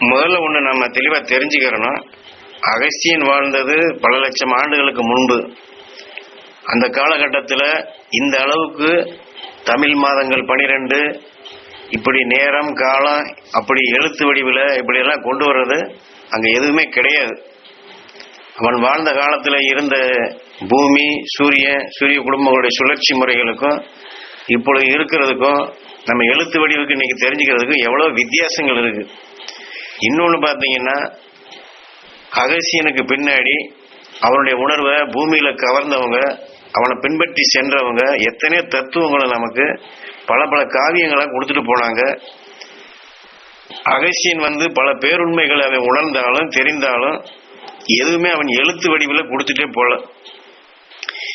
முதல்ல ஒன்று நம்ம தெளிவாக தெரிஞ்சுக்கிறோம் அகஸ்தியன் வாழ்ந்தது பல லட்சம் ஆண்டுகளுக்கு முன்பு. அந்த காலகட்டத்தில் இந்த அளவுக்கு தமிழ் மாதங்கள் பனிரெண்டு இப்படி நேரம் காலம் அப்படி எழுத்து வடிவில் இப்படியெல்லாம் கொண்டு வர்றது அங்கே எதுவுமே கிடையாது. அவன் வாழ்ந்த காலத்தில் இருந்த பூமி சூரிய சூரிய குடும்பங்களுடைய சுழற்சி முறைகளுக்கும் இப்பொழுது இருக்கிறதுக்கும் நம்ம எழுத்து வடிவுக்கு இன்னைக்கு தெரிஞ்சுக்கிறதுக்கும் எவ்வளோ வித்தியாசங்கள் இருக்குது இன்னொன்று பார்த்தீங்கன்னா அகசியனுக்கு பின்னாடி அவனுடைய உணர்வை பூமியில கவர்ந்தவங்க அவனை பின்பற்றி சென்றவங்க எத்தனையோ தத்துவங்களை நமக்கு பல பல காவியங்களை கொடுத்துட்டு போனாங்க. அகசியன் வந்து பல பேருண்மைகளை அவன் உணர்ந்தாலும் தெரிந்தாலும் எதுவுமே அவன் எழுத்து வடிவில் கொடுத்துட்டே போல.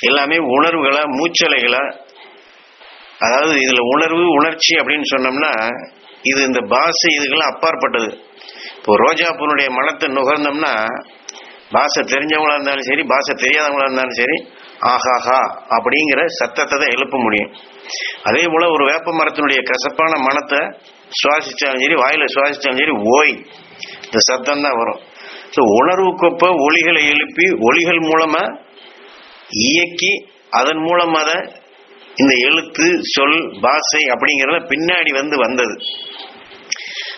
எல்லாமே உணர்வுகளா மூச்சலைகளா அதாவது இதுல உணர்வு உணர்ச்சி அப்படின்னு சொன்னோம்னா இது இந்த பாசை இதுக்கெல்லாம் அப்பாற்பட்டது. இப்போ ரோஜாப்பூனுடைய மனத்தை நுகர்ந்தோம்னா பாஷை தெரிஞ்சவங்களா இருந்தாலும் சரி பாஷை தெரியாதவங்களா இருந்தாலும் சரி ஆஹாஹா அப்படிங்கிற சத்தத்தை தான் எழுப்ப முடியும். அதே போல ஒரு வேப்ப மரத்தினுடைய கசப்பான மனத்தை சுவாசிச்சாலும் சரி வாயில சுவாசிச்சாலும் சரி ஓய் இந்த சத்தம் தான் வரும். ஸோ உணர்வுக்கொப்ப ஒளிகளை எழுப்பி ஒளிகள் மூலமா இயக்கி அதன் மூலமாக தான் இந்த எழுத்து சொல் பாஷை அப்படிங்கிறத பின்னாடி வந்து வந்தது.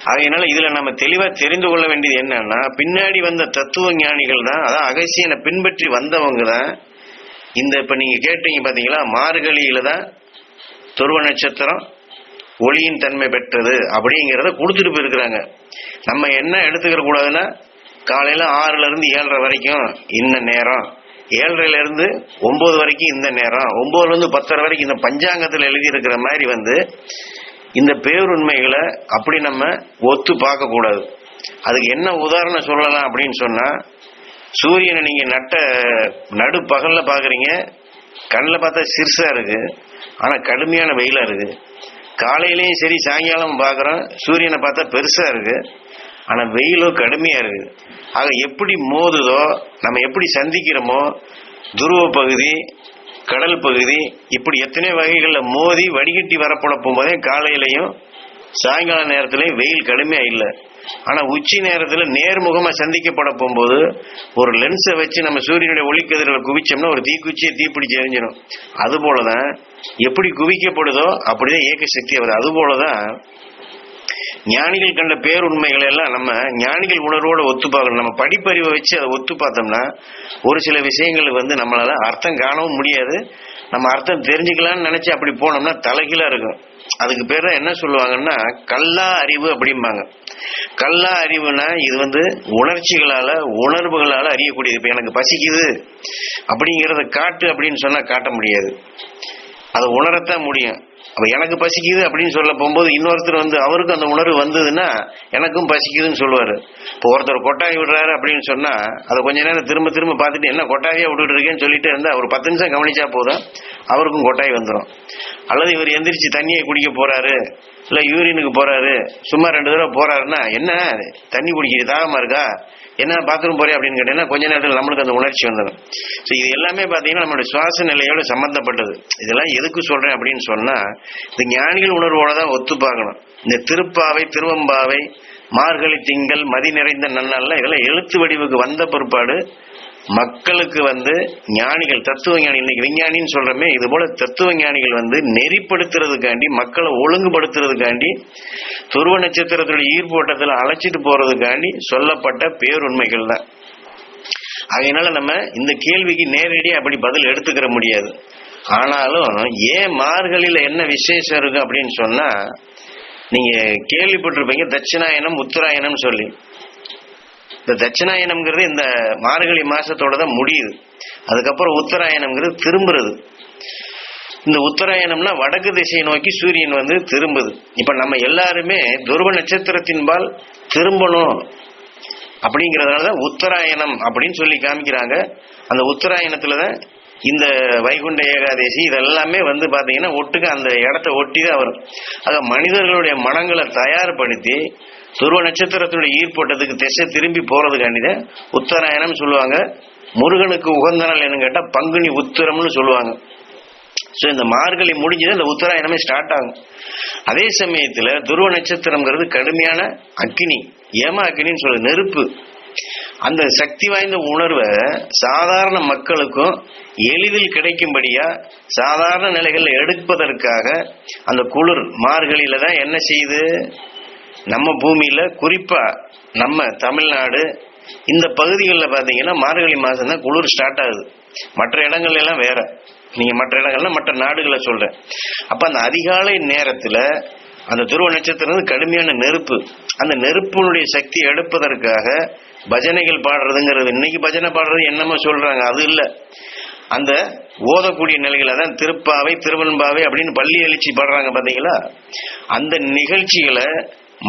ஆகையினால இதுல நம்ம தெளிவா தெரிந்து கொள்ள வேண்டியது என்னன்னா பின்னாடி வந்த தத்துவ ஞானிகள் தான் அதான் அகசியனை பின்பற்றி வந்தவங்க தான். இந்த இப்ப நீங்க கேட்டீங்க பாத்தீங்களா மார்கழியில தான் துருவ நட்சத்திரம் ஒளியின் தன்மை பெற்றது அப்படிங்கிறத கொடுத்துட்டு போயிருக்கிறாங்க. நம்ம என்ன எடுத்துக்கிற கூடாதுன்னா காலையில ஆறுல இருந்து ஏழரை வரைக்கும் இந்த நேரம் ஏழரைல இருந்து ஒன்பது வரைக்கும் இந்த நேரம் ஒன்பதுல இருந்து பத்தரை வரைக்கும் இந்த பஞ்சாங்கத்தில் எழுதி இருக்கிற மாதிரி வந்து இந்த பேருண்மைகளை அப்படி நம்ம ஒத்து பார்க்க கூடாது. அதுக்கு என்ன உதாரணம் சொல்லலாம் அப்படின்னு சொன்னா சூரியனை நீங்க நட்ட நடு பகல்ல பாக்குறீங்க கண்ணில் பார்த்தா சிறுசா இருக்கு ஆனா கடுமையான வெயிலா இருக்கு. காலையிலயும் சரி சாயங்காலம் பார்க்குறோம் சூரியனை பார்த்தா பெருசா இருக்கு ஆனா வெயிலும் கடுமையா இருக்கு. ஆக எப்படி மோதுதோ நம்ம எப்படி சந்திக்கிறோமோ துருவ பகுதி கடல் பகுதி இப்படி எத்தனை வகைகளில் மோதி வடிகட்டி வரப்போல போதே காலையிலையும் சாயங்கால நேரத்திலையும் வெயில் கடுமையா இல்லை. ஆனா உச்சி நேரத்துல நேர்முகமா சந்திக்கப்பட போகும்போது ஒரு லென்ஸை வச்சு நம்ம சூரியனுடைய ஒளிக்கதிர்களை குவிச்சோம்னா ஒரு தீக்குச்சியை தீப்பிடிச்சு எரிஞ்சிடும். அது போலதான் எப்படி குவிக்கப்படுதோ அப்படிதான் இயக்க சக்தி வருது. அது போலதான் ஞானிகள் கண்ட பேருண்மைகளை எல்லாம் நம்ம ஞானிகள் உணர்வோட ஒத்து பார்க்கணும் நம்ம படிப்பறிவை வச்சு அதை ஒத்து பார்த்தோம்னா ஒரு சில விஷயங்கள் வந்து நம்மளால அர்த்தம் காணவும் முடியாது. நம்ம அர்த்தம் தெரிஞ்சுக்கலாம்னு நினைச்சு அப்படி போனோம்னா தலைகீழா இருக்கும். அதுக்கு பேர் தான் என்ன சொல்லுவாங்கன்னா கல்லா அறிவு அப்படிம்பாங்க. கல்லா அறிவுனா இது வந்து உணர்ச்சிகளால உணர்வுகளால அறியக்கூடியது. இப்ப எனக்கு பசிக்குது அப்படிங்கிறத காட்டு அப்படின்னு சொன்னா காட்ட முடியாது. அதை உணரத்தான் முடியும். அப்போ எனக்கு பசிக்குது அப்படின்னு சொல்ல போகும்போது இன்னொருத்தர் வந்து அவருக்கும் அந்த உணர்வு வந்ததுன்னா எனக்கும் பசிக்குதுன்னு சொல்லுவார். இப்போ ஒருத்தர் கொட்டாய் விடுறாரு அப்படின்னு சொன்னால் அதை கொஞ்ச நேரம் திரும்ப திரும்ப பார்த்துட்டு என்ன கொட்டாயே விட்டுட்டு இருக்கேன்னு சொல்லிட்டு இருந்தால் ஒரு பத்து நிமிஷம் கவனிச்சா போதும் அவருக்கும் கொட்டாய் வந்துடும் அல்லது இவர் எந்திரிச்சு தண்ணியை குடிக்க போகிறாரு இல்லை யூரினுக்கு போகிறாரு சும்மா ரெண்டு தடவை போகிறாருன்னா என்ன தண்ணி குடிக்கிறது தாகமாக இருக்கா? என்ன பாத்ரூம் போறே அப்படின்னு கேட்டீங்கன்னா கொஞ்ச நேரத்தில் நம்மளுக்கு அந்த உணர்ச்சி வந்துடும் ஸோ இது எல்லாமே பார்த்தீங்கன்னா நம்மளுடைய சுவாச நிலையோட சம்பந்தப்பட்டது. இதெல்லாம் எதுக்கு சொல்றேன் அப்படின்னு சொன்னா இந்த ஞானிகள் உணர்வோட தான் ஒத்து பார்க்கணும் இந்த திருப்பாவை திருவம்பாவை மார்கழி திங்கள் மதி நிறைந்த நன்னல்ல இதெல்லாம் எழுத்து வடிவுக்கு வந்த பிற்பாடு மக்களுக்கு வந்து ஞானிகள் தத்துவ ஞானி இன்னைக்கு விஞ்ஞானின்னு சொல்றமே இது போல தத்துவ ஞானிகள் வந்து நெறிப்படுத்துறதுக்காண்டி மக்களை ஒழுங்குபடுத்துறதுக்காண்டி துருவ நட்சத்திரத்துடைய ஈர்ப்போட்டத்தில் அழைச்சிட்டு போறதுக்காண்டி சொல்லப்பட்ட பேருண்மைகள் தான் அதனால நம்ம இந்த கேள்விக்கு நேரடியாக அப்படி பதில் எடுத்துக்கிற முடியாது. ஆனாலும் ஏன் மார்களில் என்ன விசேஷம் இருக்கு அப்படின்னு சொன்னா நீங்க கேள்விப்பட்டிருப்பீங்க தட்சிணாயனம் உத்தராயணம் சொல்லி. இந்த தட்சிணாயனம்ங்கிறது இந்த மார்கழி மாசத்தோட தான் முடியுது. அதுக்கப்புறம் உத்தராயணம்ங்கிறது திரும்புறது. இந்த உத்தராயணம்னா வடக்கு திசையை நோக்கி சூரியன் வந்து திரும்புது. இப்ப நம்ம எல்லாருமே துருவ நட்சத்திரத்தின்பால் திரும்பணும் அப்படிங்கறதுனால தான் உத்தராயணம் அப்படின்னு சொல்லி காமிக்கிறாங்க. அந்த உத்தராயணத்துல தான் இந்த வைகுண்ட ஏகாதசி இதெல்லாமே வந்து பார்த்தீங்கன்னா ஒட்டுக்க அந்த இடத்த ஒட்டி தான் வரும். ஆக மனிதர்களுடைய மனங்களை தயார்படுத்தி துருவ நட்சத்திரத்தினுடைய ஈர்ப்பட்டதுக்கு திசை திரும்பி போறதுக்காண்டிதான் உத்தராயணம் சொல்லுவாங்க. முருகனுக்கு உகந்த நாள் என்னன்னு கேட்டா பங்குனி உத்திரம்னு சொல்லுவாங்க. ஸோ இந்த மார்கழி முடிஞ்சது இந்த உத்தராயணமே ஸ்டார்ட் ஆகும். அதே சமயத்தில் துருவ நட்சத்திரம்ங்கிறது கடுமையான அக்கினி ஏமா அக்கினின்னு சொல்ல நெருப்பு. அந்த சக்தி வாய்ந்த உணர்வை சாதாரண மக்களுக்கும் எளிதில் கிடைக்கும்படியா சாதாரண நிலைகளில் எடுப்பதற்காக அந்த குளிர் மார்கழியில தான் என்ன செய்யுது? நம்ம பூமியில குறிப்பா நம்ம தமிழ்நாடு இந்த பகுதிகளில் பார்த்தீங்கன்னா மார்கழி மாதம் தான் குளிர் ஸ்டார்ட் ஆகுது. மற்ற இடங்கள்ல எல்லாம் வேற. நீங்க மற்ற இடங்கள்ல மற்ற நாடுகளை சொல்றேன். அப்ப அந்த அதிகாலை நேரத்துல அந்த துருவ நட்சத்திரம் கடுமையான நெருப்பு. அந்த நெருப்பினுடைய சக்தி எடுப்பதற்காக பஜனைகள் பாடுறதுங்கிறது இன்னைக்கு பஜனை பாடுறது என்னமோ சொல்றாங்க அது இல்ல. அந்த ஓதக்கூடிய நிலைகள் தான் திருப்பாவை திருவன்பாவை அப்படின்னு பள்ளி எழுச்சி பாடுறாங்க பாத்தீங்களா? அந்த நிகழ்ச்சிகளை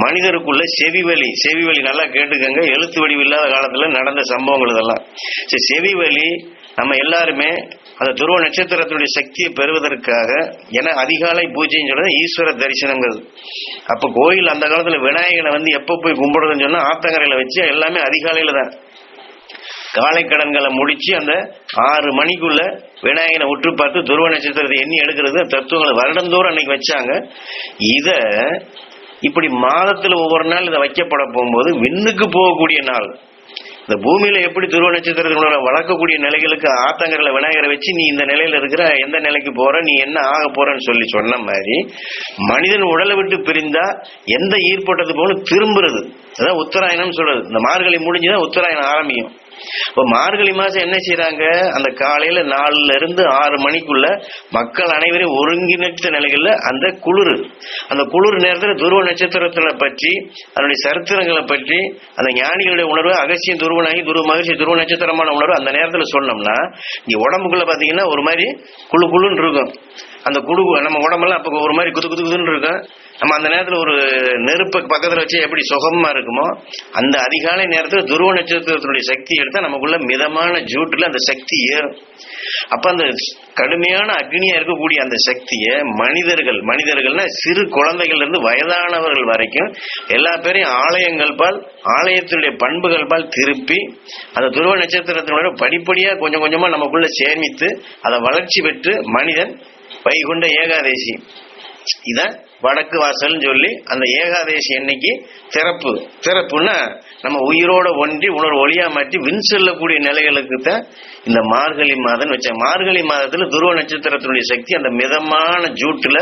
மனிதருக்குள்ள செவிவழி செவிவழி நல்லா கேட்டுக்கங்க எழுத்து வடிவு இல்லாத காலத்துல நடந்த சம்பவங்கள் இதெல்லாம். சரி செவிவழி நம்ம எல்லாருமே அந்த துருவ நட்சத்திரத்தினுடைய சக்தியை பெறுவதற்காக என அதிகாலை பூஜைன்னு சொல்றது ஈஸ்வர தரிசனங்கிறது. அப்ப கோயில் அந்த காலத்துல விநாயகனை வந்து எப்ப போய் கும்பிடுறதுன்னு சொன்னா ஆத்தங்கரையில வச்சு எல்லாமே அதிகாலையில தான். காலை கடன்களை முடிச்சு அந்த ஆறு மணிக்குள்ள விநாயகனை உற்று பார்த்து துருவ நட்சத்திரத்தை எண்ணி எடுக்கிறது தத்துவங்களை வருடந்தோறும் அன்னைக்கு வச்சாங்க. இத இப்படி மாதத்துல ஒவ்வொரு நாள் இதை வைக்கப்பட போகும்போது விண்ணுக்கு போகக்கூடிய நாள். இந்த பூமியில எப்படி துருவ நட்சத்திரத்தினோட வளர்க்கக்கூடிய நிலைகளுக்கு ஆத்தங்கரில் விநாயகரை வச்சு நீ இந்த நிலையில இருக்கிற எந்த நிலைக்கு போற நீ என்ன ஆக போறன்னு சொல்லி சொன்ன மாதிரி மனிதன் உடலை விட்டு பிரிந்தா எந்த ஈர்ப்பட்டது போல திரும்புறது. அதான் உத்தராயணம் சொல்றது. இந்த மார்கழி முடிஞ்சுதான் உத்தராயணம் ஆரம்பிக்கும் இப்போ மார்கழி மாசம் என்ன செய்யறாங்க அந்த காலையில நாலுல இருந்து ஆறு மணிக்குள்ள மக்கள் அனைவரையும் ஒருங்கிணைத்த நிலைகள்ல அந்த குளிர். அந்த குளிர் நேரத்தில் துருவ நட்சத்திரத்துல பற்றி அதனுடைய சரித்திரங்களை பற்றி அந்த ஞானிகளுடைய உணர்வு அகசியம் துருவனாகி துருவ மகிழ்ச்சி துருவ நட்சத்திரமான உணர்வு அந்த நேரத்தில் சொன்னோம்னா இங்க உடம்புக்குள்ள பாத்தீங்கன்னா ஒரு மாதிரி குழு குழுன்னு இருக்கும். அந்த குழு நம்ம உடம்பெல்லாம் அப்போ ஒரு மாதிரி குது குது குதுன்னு இருக்கும். நம்ம அந்த நேரத்தில் ஒரு நெருப்பு பக்கத்தில் வச்சு எப்படி சுகமாக இருக்குமோ அந்த அதிகாலை நேரத்தில் துருவ நட்சத்திரத்தினுடைய சக்தி எடுத்தால் நமக்குள்ள மிதமான ஜூட்டில் அந்த சக்தி ஏறும். அப்போ அந்த கடுமையான அக்னியாக இருக்கக்கூடிய அந்த சக்தியை மனிதர்கள் மனிதர்கள்னா சிறு குழந்தைகள்லேருந்து வயதானவர்கள் வரைக்கும் எல்லா பேரையும் ஆலயங்கள் பால் ஆலயத்தினுடைய பண்புகள் பால் திருப்பி அந்த துருவ நட்சத்திரத்தினோட படிப்படியாக கொஞ்சம் கொஞ்சமாக நமக்குள்ளே சேமித்து அதை வளர்ச்சி பெற்று மனிதன் வைகுண்ட ஏகாதேசி. இதை வடக்கு வாசல்னு சொல்லி அந்த ஏகாதேசி அன்னைக்கு திறப்பு. திறப்புன்னா நம்ம உயிரோட ஒன்றி உணர்வு ஒளியா மாற்றி வின் செல்லக்கூடிய நிலைகளுக்கு தான் இந்த மார்கழி மாதம் வச்ச மார்கழி மாதத்துல துருவ நட்சத்திரத்தினுடைய சக்தி அந்த மிதமான ஜூட்டுல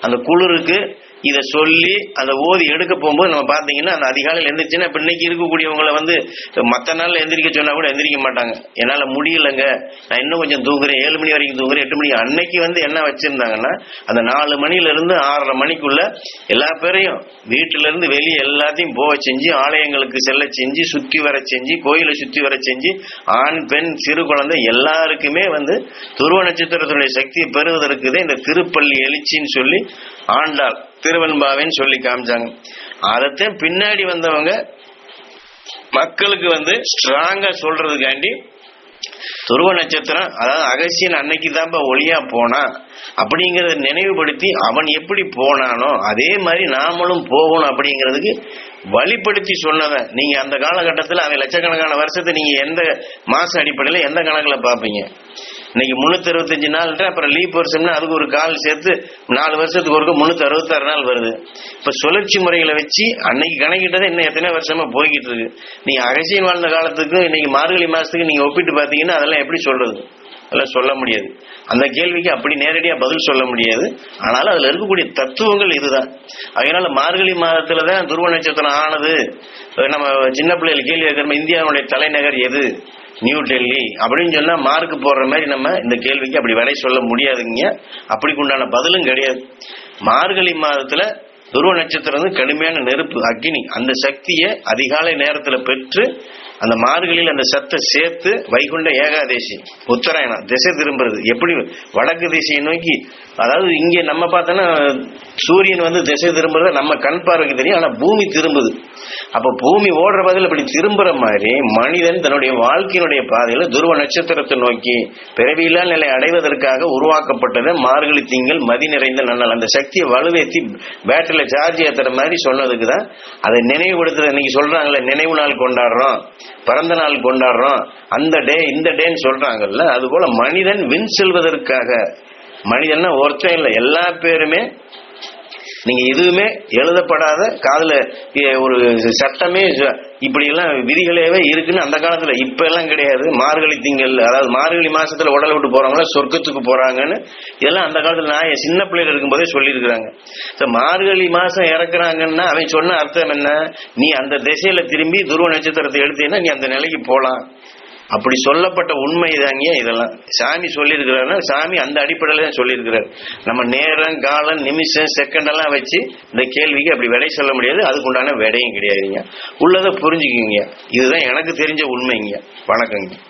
அந்த குளிருக்கு இதை சொல்லி அந்த ஓதி எடுக்க போகும்போது நம்ம பார்த்தீங்கன்னா அந்த அதிகாலையில் எந்திரிச்சுன்னா இப்போ இன்னைக்கு இருக்கக்கூடியவங்களை வந்து மற்ற நாளில் எந்திரிக்க சொன்னா கூட எந்திரிக்க மாட்டாங்க. என்னால் முடியலங்க. நான் இன்னும் கொஞ்சம் தூங்குறேன். ஏழு மணி வரைக்கும் தூங்குறேன். எட்டு மணி அன்னைக்கு வந்து என்ன வச்சிருந்தாங்கன்னா அந்த நாலு மணில ஆறரை மணிக்குள்ள எல்லா பேரையும் வீட்டிலிருந்து வெளியே எல்லாத்தையும் போக செஞ்சு ஆலயங்களுக்கு செல்ல செஞ்சு சுற்றி வர செஞ்சு கோயிலை சுற்றி வர செஞ்சு ஆண் பெண் சிறு குழந்தை எல்லாருக்குமே வந்து துருவ நட்சத்திரத்தினுடைய சக்தியை பெறுவதற்கு தான் இந்த திருப்பள்ளி எழுச்சின்னு சொல்லி ஆண்டாள். திருவெண்பாவின்னு சொல்லி காமிச்சாங்க. அதைத்தையும் பின்னாடி வந்தவங்க மக்களுக்கு வந்து ஸ்ட்ராங்கா சொல்றதுக்காண்டி துருவ நட்சத்திரம் அதாவது அகசியன் அன்னைக்கு தான்ப்பா ஒளியா போனா அப்படிங்கறத நினைவுபடுத்தி அவன் எப்படி போனானோ அதே மாதிரி நாமளும் போகணும் அப்படிங்கிறதுக்கு வழிப்படுத்தி சொன்னவன். நீங்க அந்த காலகட்டத்தில் அவன் லட்சக்கணக்கான வருஷத்தை நீங்க எந்த மாச அடிப்படையில் எந்த கணக்கில் பார்ப்பீங்க? இன்னைக்கு முன்னூத்தி அறுபத்தஞ்சு நாள் அப்புறம் லீப் வருஷம்னா அதுக்கு ஒரு கால் சேர்த்து நாலு வருஷத்துக்கு ஒருக்க முன்னூத்தி அறுபத்தாறு நாள் வருது. இப்ப சுழற்சி முறைகளை வச்சு அன்னைக்கு கணக்கிட்டதை இன்னும் எத்தனை வருஷமா போய்கிட்டு இருக்கு. நீங்க அகசியம் வாழ்ந்த காலத்துக்கும் இன்னைக்கு மார்கழி மாசத்துக்கு நீங்க ஒப்பிட்டு பாத்தீங்கன்னா அதெல்லாம் எப்படி சொல்றது? அதெல்லாம் சொல்ல முடியாது. அந்த கேள்விக்கு அப்படி நேரடியா பதில் சொல்ல முடியாது. ஆனாலும் அதுல இருக்கக்கூடிய தத்துவங்கள் இதுதான். அதனால மார்கழி மாதத்துல தான் துருவ நட்சத்திரம் ஆனது. நம்ம சின்ன பிள்ளைகள் கேள்வி கேட்கிற இந்தியாவுடைய தலைநகர் எது? நியூ டெல்லி அப்படின்னு சொன்னா மார்க் போடுற மாதிரி நம்ம இந்த கேள்விக்கு அப்படி விலை சொல்ல முடியாதுங்க. அப்படிக்கு உண்டான பதிலும் கிடையாது. மார்கழி மாதத்துல துருவ நட்சத்திரம் வந்து கடுமையான நெருப்பு அக்னி. அந்த சக்தியை அதிகாலை நேரத்துல பெற்று அந்த மார்கழியில் அந்த சத்தை சேர்த்து வைகுண்ட ஏகாதேசி உத்தராயணம் திசை திரும்புறது. எப்படி? வடக்கு திசையை நோக்கி. அதாவது இங்க நம்ம பார்த்தோன்னா சூரியன் வந்து திசை திரும்புறத நம்ம கண் பார்வைக்கு தெரியும் ஆனா பூமி திரும்புது. அப்ப பூமி ஓடுற பதில் இப்படி திரும்புற மாதிரி மனிதன் தன்னுடைய வாழ்க்கையினுடைய பாதையில துருவ நட்சத்திரத்தை நோக்கி பிறவியில்லா நிலை அடைவதற்காக உருவாக்கப்பட்டது மார்கழி திங்கள் மதி நிறைந்த நன்னல். அந்த சக்தியை வலுவேற்றி பேட்டரியில சார்ஜ் ஏத்துற மாதிரி சொன்னதுக்கு தான் அதை நினைவுபடுத்துறது. இன்னைக்கு சொல்றாங்களே நினைவு நாள் கொண்டாடுறோம். பிறந்த நாள் கொண்டாடுறோம். அந்த டே இந்த டேன்னு சொல்றாங்கல்ல அது போல மனிதன் வின் செல்வதற்காக மனிதன்னா ஒருத்தன் இல்லை எல்லா பேருமே நீங்க எதுவுமே எழுதப்படாத காதல ஒரு சட்டமே ச- இப்படி எல்லாம் விதிகளேவே இருக்குன்னு அந்த காலத்துல இப்ப எல்லாம் கிடையாது. மார்கழி திங்கள் அதாவது மார்கழி மாசத்துல உடலை விட்டு போறவங்கள சொர்க்கத்துக்கு போறாங்கன்னு இதெல்லாம் அந்த காலத்துல நான் என் சின்ன பிள்ளைல இருக்கும்போதே சொல்லியிருக்கிறாங்க. So, மார்கழி மாசம் இறக்குறாங்கன்னா அவன் சொன்ன அர்த்தம் என்ன? நீ அந்த திசையில திரும்பி துருவ நட்சத்திரத்தை எடுத்தீங்கன்னா நீ அந்த நிலைக்கு போலாம். அப்படி சொல்லப்பட்ட உண்மை தாங்க இதெல்லாம். சாமி சொல்லியிருக்கிறாருன்னா சாமி அந்த அடிப்படையில தான் சொல்லியிருக்கிறார். நம்ம நேரம் காலம் நிமிஷம் செகண்ட் எல்லாம் வச்சு இந்த கேள்விக்கு அப்படி விடை சொல்ல முடியாது. அதுக்குண்டான விடையும் கிடையாதுங்க. உள்ளதை புரிஞ்சுக்குங்க. இதுதான் எனக்கு தெரிஞ்ச உண்மைங்க. வணக்கங்க.